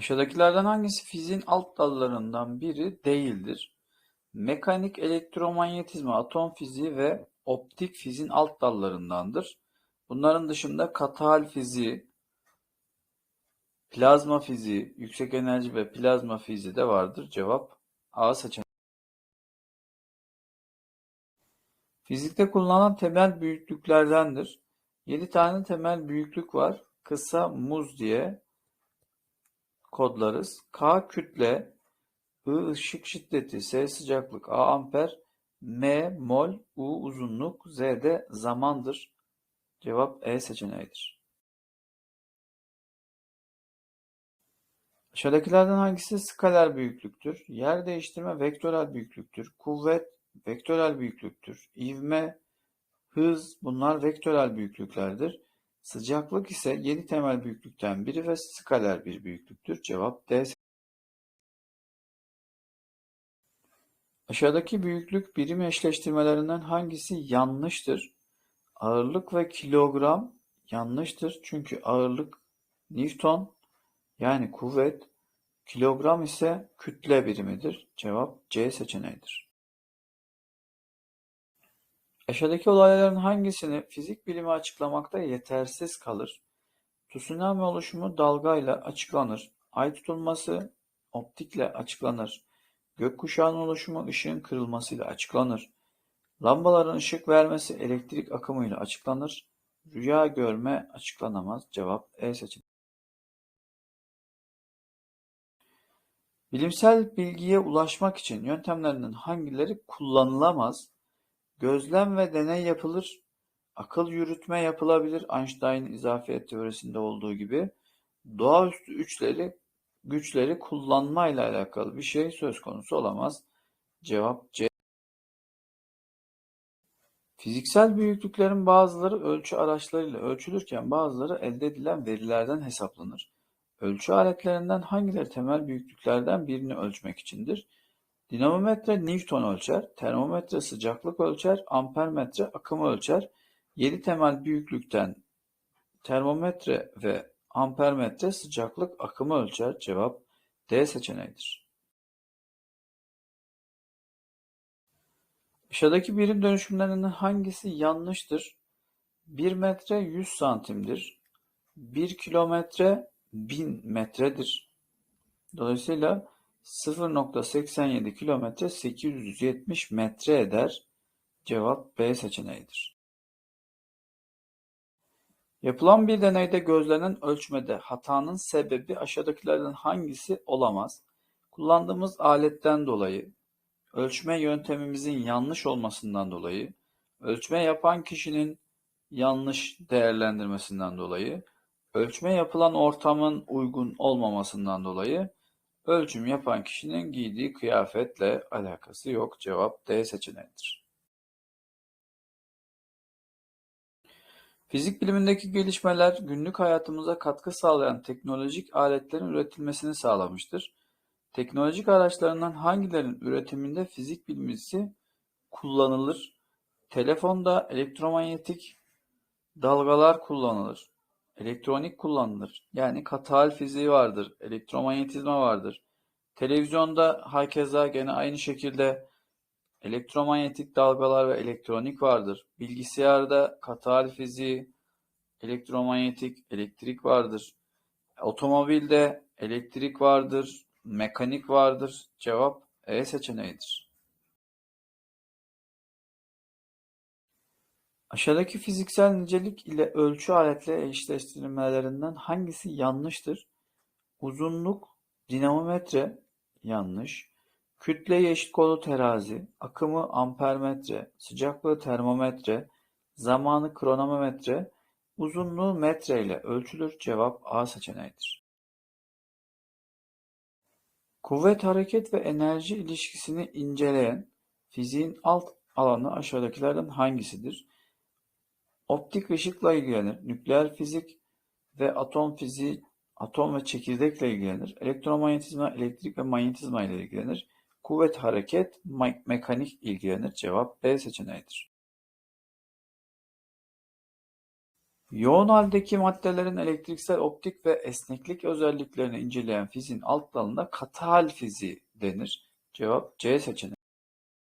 Aşağıdakilerden hangisi fiziğin alt dallarından biri değildir? Mekanik, elektromanyetizma, atom fiziği ve optik fiziğin alt dallarındandır. Bunların dışında katı hal fiziği, plazma fiziği, yüksek enerji ve plazma fiziği de vardır. Cevap A seçeneği. Fizikte kullanılan temel büyüklüklerdendir. 7 tane temel büyüklük var. Kısa muz diye kodlarız. K kütle, I ışık şiddeti, S sıcaklık, A amper, M mol, U uzunluk, Z de zamandır. Cevap E seçeneğidir. Aşağıdakilerden hangisi skaler büyüklüktür? Yer değiştirme vektörel büyüklüktür. Kuvvet vektörel büyüklüktür. İvme, hız bunlar vektörel büyüklüklerdir. Sıcaklık ise yedi temel büyüklükten biri ve skaler bir büyüklüktür. Cevap D. Aşağıdaki büyüklük birim eşleştirmelerinden hangisi yanlıştır? Ağırlık ve kilogram yanlıştır. Çünkü ağırlık Newton yani kuvvet, kilogram ise kütle birimidir. Cevap C seçeneğidir. Aşağıdaki olayların hangisini fizik bilimi açıklamakta yetersiz kalır? Tsunami oluşumu dalgayla açıklanır. Ay tutulması optikle açıklanır. Gökkuşağının oluşumu ışığın kırılmasıyla açıklanır. Lambaların ışık vermesi elektrik akımıyla açıklanır. Rüya görme açıklanamaz. Cevap E seçeneği. Bilimsel bilgiye ulaşmak için yöntemlerinden hangileri kullanılamaz? Gözlem ve deney yapılır. Akıl yürütme yapılabilir. Einstein'ın izafiyet teorisinde olduğu gibi. Doğaüstü üçleri, güçleri kullanmayla alakalı bir şey söz konusu olamaz. Cevap C. Fiziksel büyüklüklerin bazıları ölçü araçlarıyla ölçülürken bazıları elde edilen verilerden hesaplanır. Ölçü aletlerinden hangileri temel büyüklüklerden birini ölçmek içindir? Dinamometre Newton ölçer, termometre sıcaklık ölçer, ampermetre akımı ölçer. Yedi temel büyüklükten termometre ve ampermetre sıcaklık akımı ölçer. Cevap D seçeneğidir. Aşağıdaki birim dönüşümlerinden hangisi yanlıştır? 1 metre 100 santimdir. 1 kilometre 1000 metredir. Dolayısıyla 0.87 kilometre 870 metre eder. Cevap B seçeneğidir. Yapılan bir deneyde gözlenen ölçmede hatanın sebebi aşağıdakilerden hangisi olamaz? Kullandığımız aletten dolayı, ölçme yöntemimizin yanlış olmasından dolayı, ölçme yapan kişinin yanlış değerlendirmesinden dolayı, ölçme yapılan ortamın uygun olmamasından dolayı, ölçüm yapan kişinin giydiği kıyafetle alakası yok. Cevap D seçeneğidir. Fizik bilimindeki gelişmeler günlük hayatımıza katkı sağlayan teknolojik aletlerin üretilmesini sağlamıştır. Teknolojik araçlarından hangilerinin üretiminde fizik bilgisi kullanılır? Telefonda elektromanyetik dalgalar kullanılır. Elektronik kullanılır. Yani katı fiziği vardır. Elektromanyetizma vardır. Televizyonda hakeza gene aynı şekilde elektromanyetik dalgalar ve elektronik vardır. Bilgisayarda katı fiziği, elektromanyetik, elektrik vardır. Otomobilde elektrik vardır, mekanik vardır. Cevap E seçeneğidir. Aşağıdaki fiziksel nicelik ile ölçü aletle eşleştirilmelerinden hangisi yanlıştır? Uzunluk dinamometre yanlış. Kütleyi eşit kolu terazi, akımı ampermetre, sıcaklığı termometre, zamanı kronometre, uzunluğu metre ile ölçülür. Cevap A seçeneğidir. Kuvvet, hareket ve enerji ilişkisini inceleyen fiziğin alt alanı aşağıdakilerden hangisidir? Optik ışıkla ilgilenir. Nükleer fizik ve atom fiziği atom ve çekirdekle ilgilenir. Elektromanyetizma, elektrik ve manyetizma ile ilgilenir. Kuvvet, hareket, me mekanik ilgilenir. Cevap B seçeneğidir. Yoğun haldeki maddelerin elektriksel, optik ve esneklik özelliklerini inceleyen fiziğin alt dalına katı hal fiziği denir. Cevap C seçeneği.